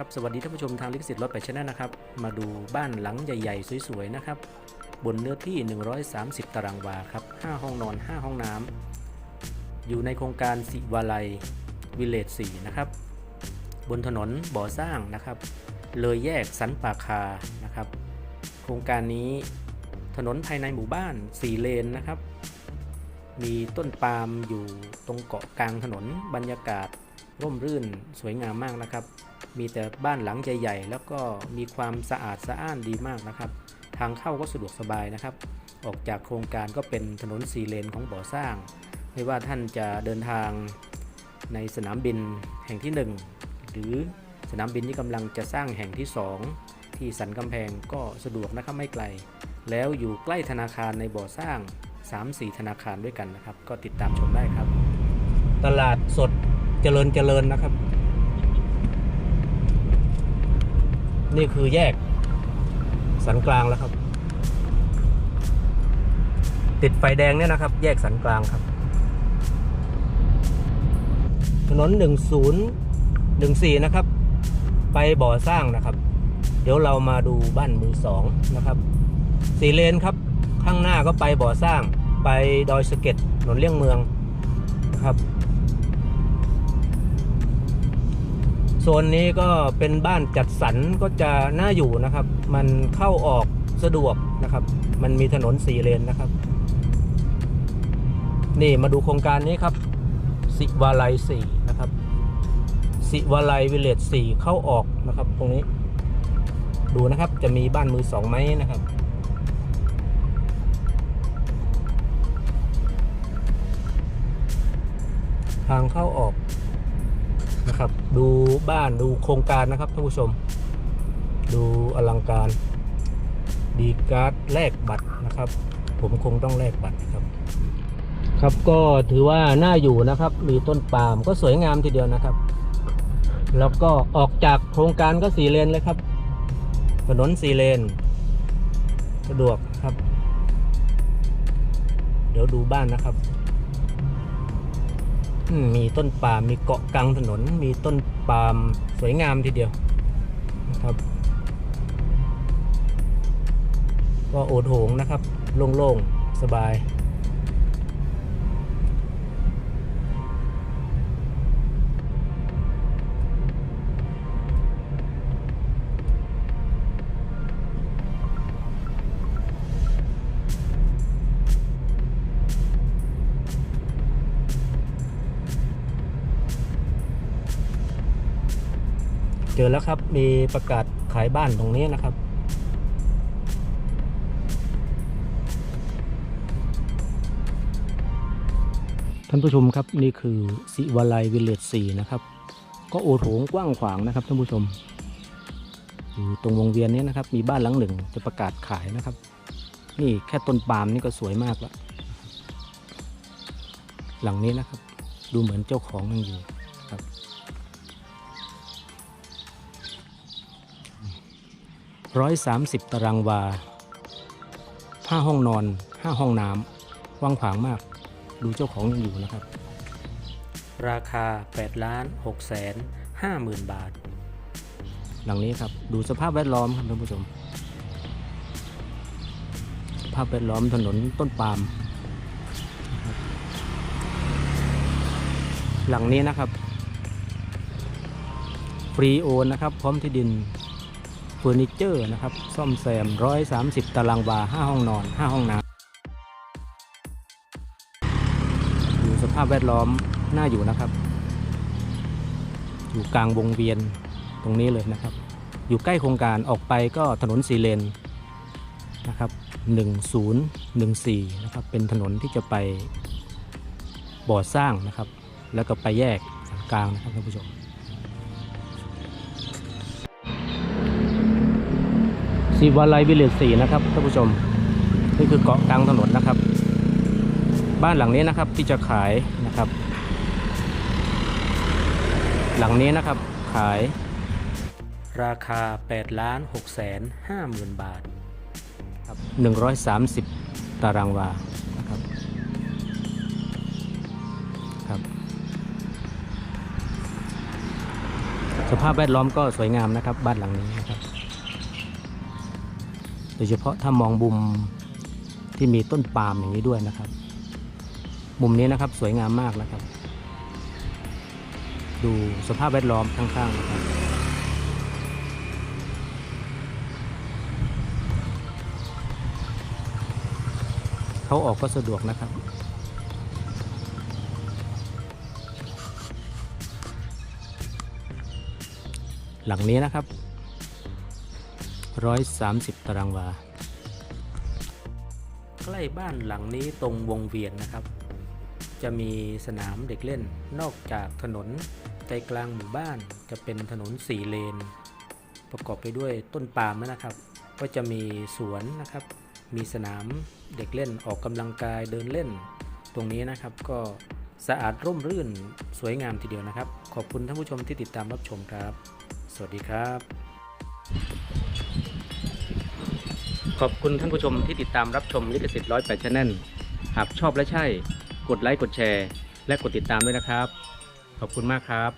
ครับสวัสดีท่านผู้ชมทางลิขสิทธิ์รถไปชนะนะครับ มาดูบ้านหลังใหญ่ๆ สวยๆนะครับ บนเนื้อที่ 130 ตารางวาครับ 5 ห้องนอน 5 ห้องน้ำอยู่ในโครงการสิวาลัยวิลเลจ4นะครับ บนถนนบ่อสร้างนะครับ เลยแยกสันป่าคานะครับ โครงการนี้ถนนภายในหมู่บ้าน 4 เลนนะครับ มีต้นปาล์มอยู่ตรงเกาะกลางถนนบรรยากาศ ร่มรื่นสวยงามมากนะครับ มีแต่บ้านหลังใหญ่ๆ แล้วก็มีความสะอาดสะอ้านดีมากนะครับ ทางเข้าก็สะดวกสบายนะครับ ออกจากโครงการก็เป็นถนนสี่เลนของบ่อสร้าง ไม่ว่าท่านจะเดินทางในสนามบินแห่งที่ 1 หรือสนามบินที่กำลังจะสร้างแห่งที่ 2 ที่สันกำแพงก็สะดวกนะครับไม่ไกล แล้วอยู่ใกล้ธนาคารในบ่อสร้าง 3-4 ธนาคารด้วยกันนะครับ ก็ติดตามชมได้ครับ ตลาดสด เจริญเจริญนะครับ นี่คือแยก สันกลางแล้วครับ ติดไฟแดงเนี่ยนะครับ แยกสันกลางครับ ถนน 1014 นะครับ ไปบ่อสร้างนะครับ เดี๋ยวเรามาดูบ้านมือสองนะครับสี่เลนครับ ข้างหน้าก็ไปบ่อสร้าง ไปดอยสะเก็ดถนนเลี่ยงเมืองนะครับ ซนนี้ก็เป็นบ้านจัดสรรก็จะน่าอยู่นะครับ มันเข้าออกสะดวกนะครับ มันมีถนนสี่เลนนะครับ นี่มาดูโครงการนี้ครับ สิวาลัยสี่นะครับ สิวาลัยวิลเลจสี่เข้าออกนะครับ ตรงนี้ ดูนะครับจะมีบ้านมือสองไหมนะครับทางเข้าออก นะครับ ดูบ้านดูโครงการนะครับท่านผู้ชม ดูอลังการดีการ์ดแลกบัตรนะครับ ผมคงต้องแลกบัตรครับ ครับก็ถือว่าน่าอยู่นะครับ มีต้นปาล์มก็สวยงามทีเดียวนะครับ แล้วก็ออกจากโครงการก็สี่เลนเลยครับ ถนนสี่เลน สะดวกครับ เดี๋ยวดูบ้านนะครับ มีต้นปาล์มมีเกาะกลางถนน มีต้นปาล์มสวยงามทีเดียวนะครับก็โอดโหงนะครับ โล่งๆ สบาย เจอแล้วครับ มีประกาศขายบ้านตรงนี้นะครับ ท่านผู้ชมครับนี่คือสิวาลัยวิลเลจสี่นะครับ ก็โอโถงกว้างขวางนะครับท่านผู้ชมอยู่ตรงวงเวียนนี้นะครับ มีบ้านหลังหนึ่งจะประกาศขายนะครับ นี่แค่ต้นปาล์มนี่ก็สวยมากแล้วหลังนี้นะครับ ดูเหมือนเจ้าของยังอยู่ ครับร้อยสามสิบตารางวาห้าห้องนอนห้าห้องน้ำว่างขวางมาก ดูเจ้าของยังอยู่นะครับ ราคา8ล้าน6แสน5หมื่นบาท หลังนี้ครับ ดูสภาพแวดล้อมครับท่านผู้ชม สภาพแวดล้อมถนนต้นปาล์มนะครับหลังนี้นะครับ ฟรีโอนนะครับ พร้อมที่ดิน เฟอร์นิเจอร์นะครับ ซ่อมแซม 130 ตารางวา 5 ห้องนอน 5 ห้องน้ำอยู่สภาพแวดล้อมน่าอยู่นะครับ อยู่กลางวงเวียนตรงนี้เลยนะครับ อยู่ใกล้โครงการออกไปก็ถนนสีเลนนะครับ1014นะครับ เป็นถนนที่จะไปบ่อสร้างนะครับ แล้วก็ไปแยกสันกลางนะครับท่านผู้ชม สีวาลัยวิลเลจสี่นะครับท่านผู้ชมนี่คือเกาะกลางถนนนะครับ บ้านหลังนี้นะครับที่จะขายนะครับ หลังนี้นะครับขาย ราคา8ล้าน6แสน5หมื่นบาทครับ130 ตารางวานะครับครับสภาพแวดล้อมก็สวยงามนะครับ บ้านหลังนี้นะครับ โดยเฉพาะถ้ามองมุมที่มีต้นปาล์มอย่างนี้ด้วยนะครับ มุมนี้นะครับสวยงามมากนะครับ ดูสภาพแวดล้อมข้างๆนะครับเขาออกก็สะดวกนะครับหลังนี้นะครับ 130 ตารางวา ใกล้บ้านหลังนี้ตรงวงเวียนนะครับ จะมีสนามเด็กเล่น นอกจากถนนใจกลางหมู่บ้านจะเป็นถนนสี่เลน ประกอบไปด้วยต้นปาล์มนะครับ ก็จะมีสวนนะครับ มีสนามเด็กเล่นออกกำลังกายเดินเล่น ตรงนี้นะครับก็สะอาดร่มรื่นสวยงามทีเดียวนะครับ ขอบคุณท่านผู้ชมที่ติดตามรับชมครับ สวัสดีครับ ขอบคุณท่านผู้ชมที่ติดตามรับชมลิขสิทธิ์ร้อยแปดชแนลหากชอบและใช่ กดไลค์กดแชร์ และกดติดตามด้วยนะครับ ขอบคุณมากครับ